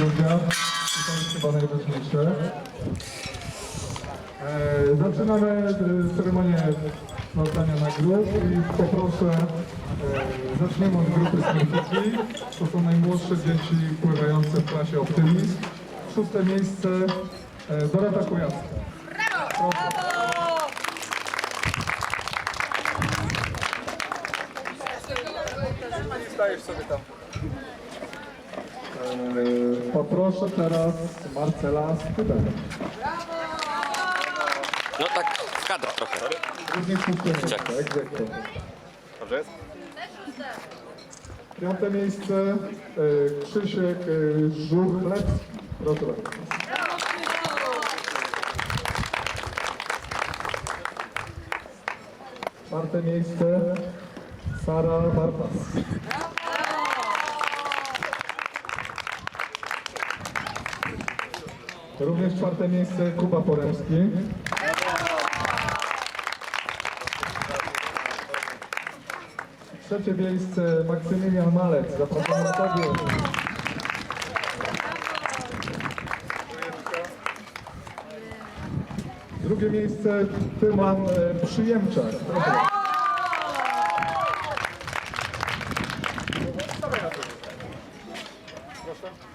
jest chyba najważniejsze. E, zaczynamy e, ceremonię rozdania nagród i poproszę, e, zaczniemy od grupy Smurfiki. To są najmłodsze dzieci pływające w klasie Optymizm. Szóste miejsce e, Dorota Kujawska. Stajesz sobie tam. Poproszę teraz Marcela Spytania. No tak, w kadr trochę. Również szóste miejsce, egzekwo. Dobrze jest? Piąte miejsce e, Krzysiek e, Żuchlecki. Proszę bardzo. Czwarte miejsce Sara Bartas. Również czwarte miejsce Kuba Poremski. Trzecie miejsce Maksymilian Malec. Zapraszamy na podium. Drugie miejsce Tyman e, Przyjemczak. Proszę.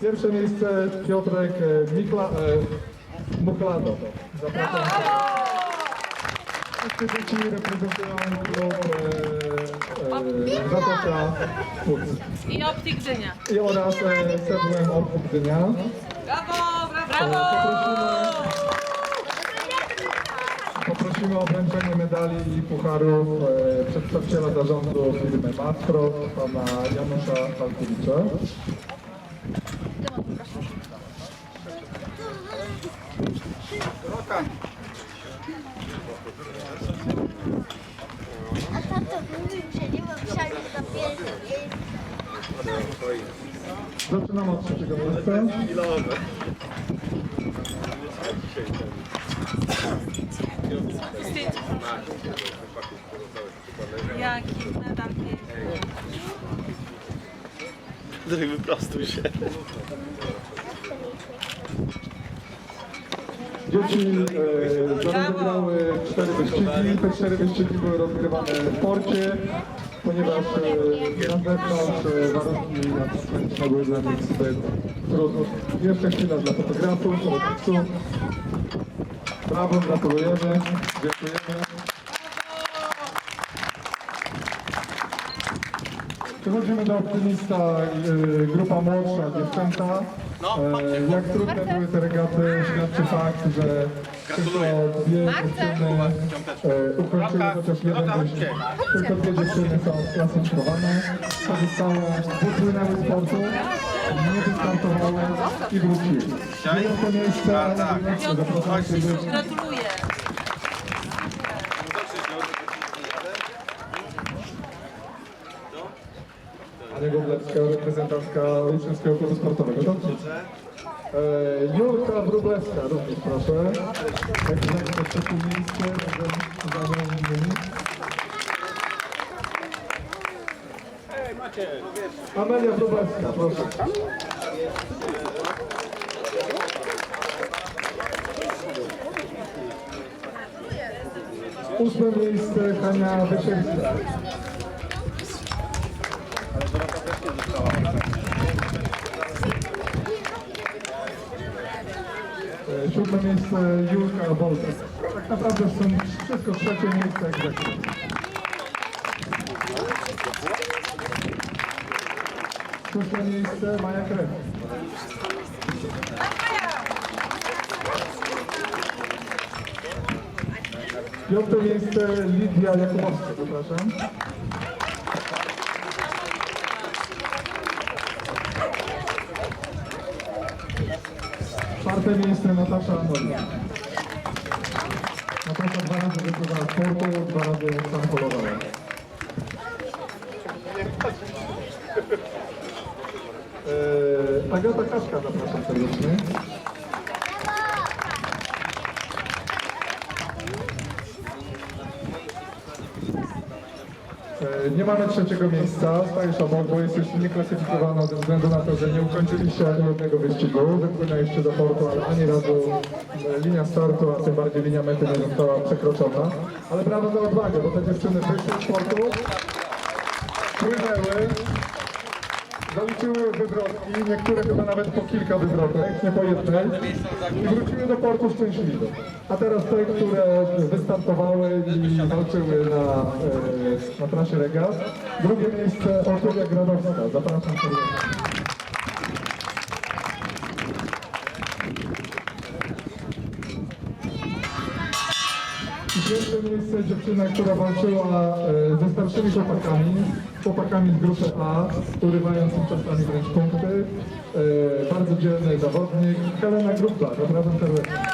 Pierwsze miejsce Piotrek e, Mikla, e, Muchlado. Zapraszam. Wszystkie dzieci reprezentują klub e, e, Zatoka Puc. I optyk Gdynia. I oraz e, CWM Optik Dnia. Brawo, brawo, Poprosimy, poprosimy o wręczenie medali i pucharów e, przedstawiciela zarządu firmy Mastro, pana Janusza Falkiewicza. A tato mówił, że nie ma wsiadł na pierwszy. Zaczynamy od trzeciego miejsca. Jaki medal piękny. Wyprostuj się. Dzieci e, rozegrały cztery wyścigi. Te cztery wyścigi były rozgrywane w porcie, ponieważ e, na zewnątrz e, warunki atmosferyczne były dla nich zbyt trudne. Jeszcze chwila dla fotografów, fotografiów. Brawo, gratulujemy, dziękujemy. Przechodzimy do optymista, e, grupa młodsza, dziewczęta. E, Jak trudne były te regaty, świadczy fakt, że tylko dwie dziewczyny e, ukończyły chociaż jeden wyścig. Tylko dwie dziewczyny są sklasyfikowane. Pozostałe wypłynęły z portu, nie wystartowały i wróciły. Dziewiąte miejsce, zapraszam się być Gratuluję. Ania Godlewska, reprezentantka Uczniowskiego Klubu Sportowego. Dobrze. E, Julka Wróblewska również proszę. Jak zajmę trzecie miejsce, razem z Anią. Amelia Wróblewska, proszę. Ósme miejsce Hania Wysielska. Siódme miejsce Julka Boltek. Tak naprawdę są wszystko trzecie miejsce egzekwowane. Szóste miejsce Maja Krew. Piąte miejsce Lidia Jakubowska, zapraszam. Czwarte miejsce Natasza Anolina. Natasza dwa razy wypływała z portu, dwa razy sam polowała. Eee, Agata Kaszka, zapraszam serdecznie. Eee, E, Nie mamy trzeciego miejsca, stajesz obok, bo jesteś nieklasyfikowana ze względu na to, że nie ukończyliście ani jednego wyścigu. Wypłynęliście do portu, ale ani razu e, linia startu, a tym bardziej linia mety nie została przekroczona. Ale brawo za odwagę, bo te dziewczyny wyszły z portu, płynęły, zaliczyły wywrotki, niektóre chyba nawet po kilka wywrotek, nie po jednej, i wróciły do portu szczęśliwe. A teraz te, które wystartowały i walczyły na, e, na trasie regat. Drugie miejsce Ortulia Gradowska. Zapraszam serdecznie. Pierwsze miejsce dziewczyna, która walczyła e, ze starszymi chłopakami, chłopakami z grupy A, urywając im czasami wręcz punkty. E, bardzo dzielny zawodnik, Helena Grupla, zapraszam serdecznie.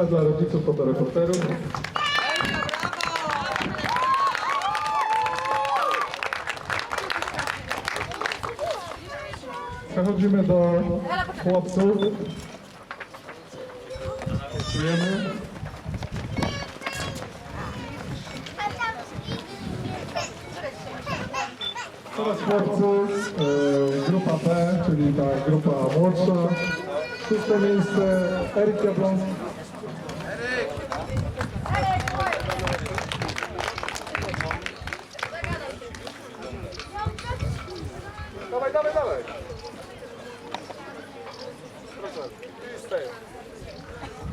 Chwila dla rodziców fotoreporterów. Przechodzimy do chłopców. Dziękujemy. Teraz chłopcy, e, grupa B, czyli ta grupa młodsza. Szóste miejsce Eryk Jablonski.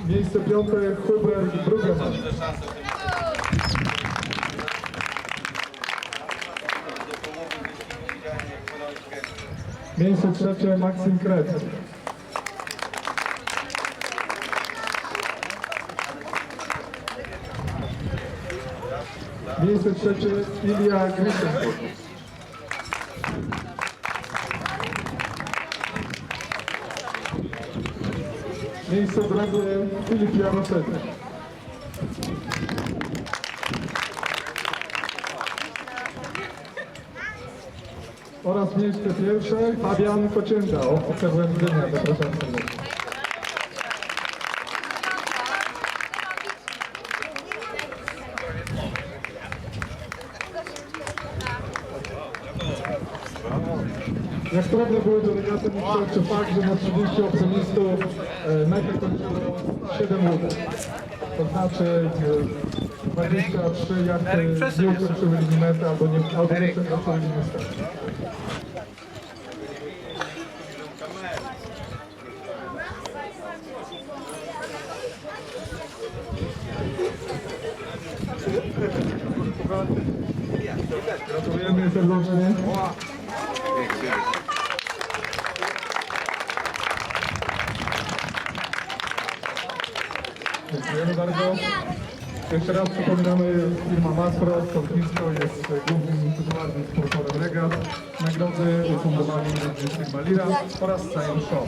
Miejsce piąte Hubert Brugeman. Miejsce trzecie Maksim Kret. Miejsce trzecie Ilia Grysenko. Miejsce drugie Filip Jaroszewski. Oraz miejsce pierwsze Fabian Kocięga, oficer Łębzynia. Zapraszam serdecznie. Trudne były delegaty, wystarczy fakt, że na 30 optymistów e, metę kończyło 7 łódek. To znaczy e, 23 jachty nie ukończyły linii mety albo nie, albo nie przekroczyły linii startu. Gratulujemy serdecznie. Dziękujemy bardzo. Jeszcze raz przypominamy, firma Maspro, Sportnisko jest głównym tytularnym sponsorem regat. Nagrody ufundowali również firma Lira oraz Science Shop.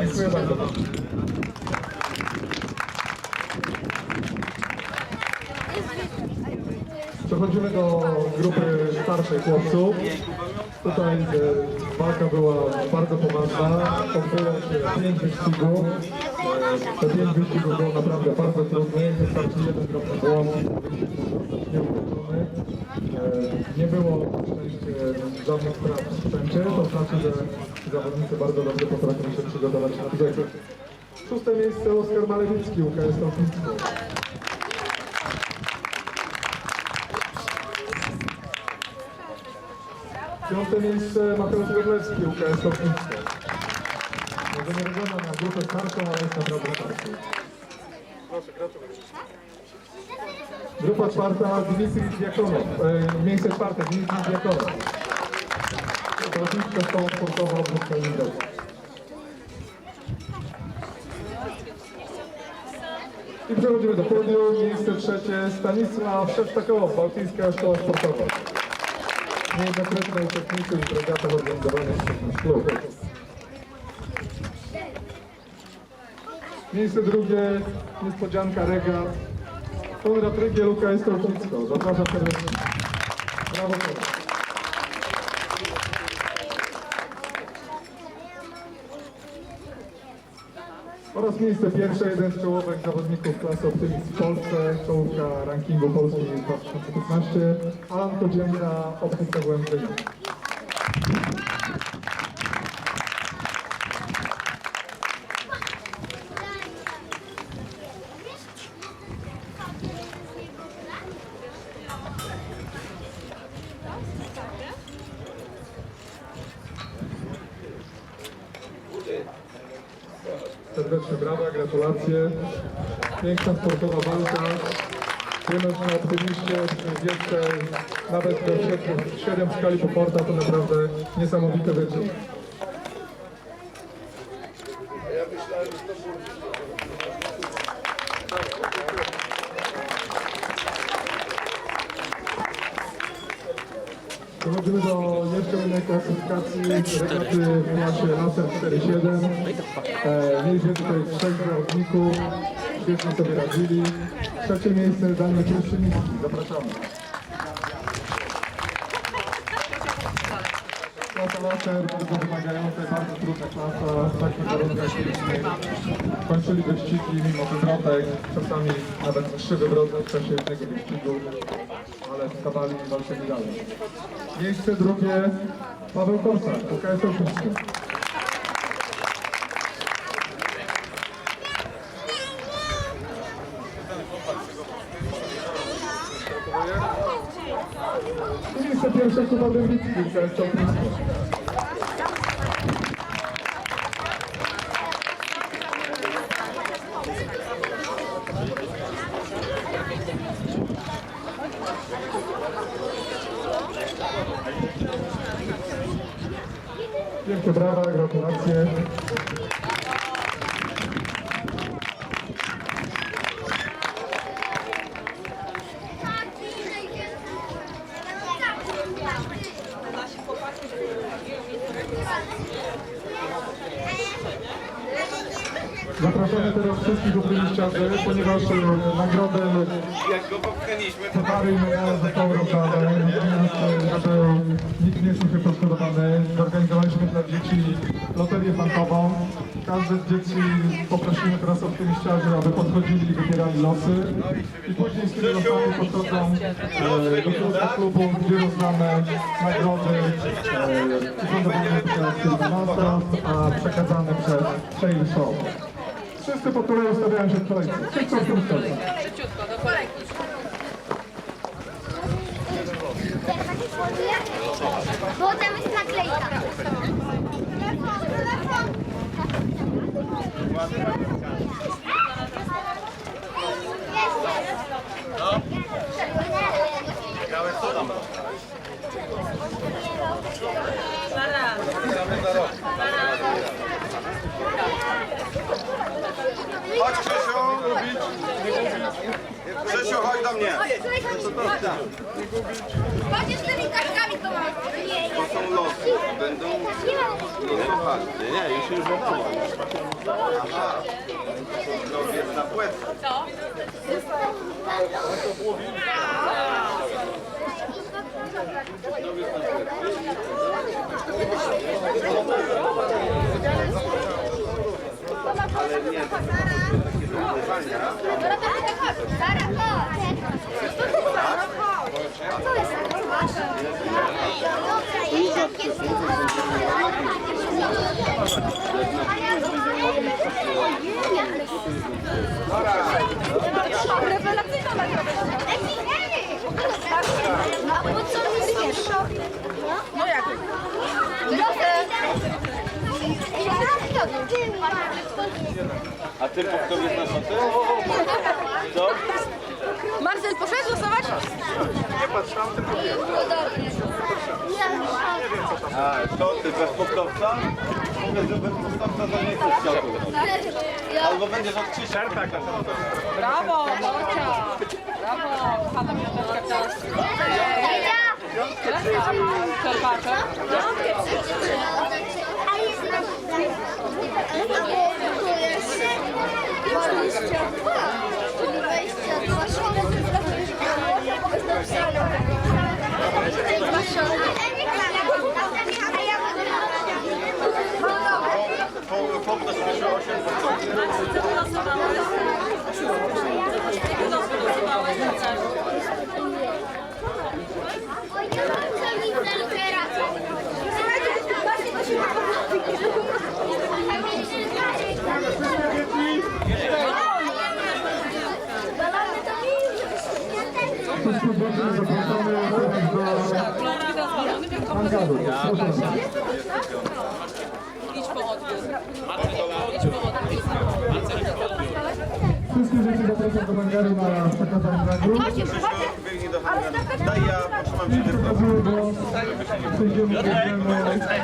Dziękuję bardzo. Przechodzimy do grupy starszych chłopców. Tutaj e, walka była bardzo poważna. Odbyło się pięć wyścigów. Te pięć wyścigów było naprawdę bardzo trudne. Wystarczy jeden drobny błąd i nieukończony. E, Nie było na szczęście żadnych strat w sprzęcie. To znaczy, że zawodnicy bardzo dobrze potrafili się przygotować na brzegu. Szóste miejsce Oskar Malewicki, UKS Lotnictwo. Piąte miejsce Mateusz Godlewski, UKS Lotnictwo. Może nie wygląda na grupę starszą, ale jest naprawdę gratuluję. Grupa czwarta Dimitri Diakonow. E, miejsce czwarte Dimitri Diakonow. Lotnicka Szkoła Sportowa Obrót Kaliningrad. I przechodzimy do podium. Miejsce trzecie Stanisław Szewczakow, Bałtycka Szkoła Sportowa. Niejednokrotny uczestniczy w regatach organizowanych przez nasz klub. Miejsce drugie, niespodzianka regat. Konrad Rygiel, UKS Kołczycko. Zapraszam serdecznie. Brawo, Konrad. Oraz miejsce pierwsze, jeden z czołowych zawodników klasy Optymist w Polsce, czołówka rankingu Polski 2015, Alan Kodzielna, Optyka WMG. Serdeczne brawa, gratulacje. Piękna sportowa walka. Wiemy, że jeszcze nawet do 7 w skali Poporta to naprawdę niesamowity wyczyn. Przechodzimy do jeszcze klasyfikacji, regaty w klasie Laser 4.7. E, mieliśmy tutaj trzech zawodników, świetnie sobie radzili. Trzecie miejsce Daniel Kruszczyński, zapraszamy. Laser, bardzo wymagająca, bardzo trudna klasa, takich warunkach mieliśmy kończyli wyścigi mimo wywrotek, czasami nawet trzy wywroty w czasie jednego wyścigu, ale stawali i walczyli dalej. Miejsce drugie Paweł Korsak, UKS. I Miejsce pierwsze Kuba Dębicki, UKS Oszustwo. Wielkie brawa, gratulacje. Zapraszamy teraz wszystkich optymiściarzy, ponieważ e, nagrodę Jak go popchnęliśmy, i medale zostały rozdane, e, nikt nie czuł się poszkodowany, zorganizowaliśmy dla dzieci loterię bankową. Każde z dzieci poprosimy teraz optymiściarzy, aby podchodzili i wybierali losy. I później z tymi losami podchodzą e, do klubu, klubu, gdzie rozdamy nagrody e, a przekazane przez Trail Show. Wszyscy po kolei ustawiają się w kolejce. Wszyscy optymiściarzy. Szybciutko, do kolejki. Bo tam jest naklejka. Chodź Chodź z tymi kaczkami, to. Nie, To są losy. Będą losowane. Nie, nie, już już było. Aha. Jest na płetwę. Co? Ale nie, to są takie do używania. Sara, chodź. A co jest? Rewelacyjna. A po co mi wiesz? No jak? A ty po kto jest na szoty? Co? Marcel, poszedł losować? Nie patrz tam, tylko wiesz. A, to ty bez punktowca? Mówię, że bez punktowca to nie chcesz chciał Albo będziesz od Krzysia. Tak, tak. Brawo, Dorcia. Brawo, kochana piąteczka teraz. Czerpaczek. Wszystkich gości zapraszamy do hangaru. Zapraszam do hangaru na handlaru. Daj ja, potrzymam I się głos sędziemu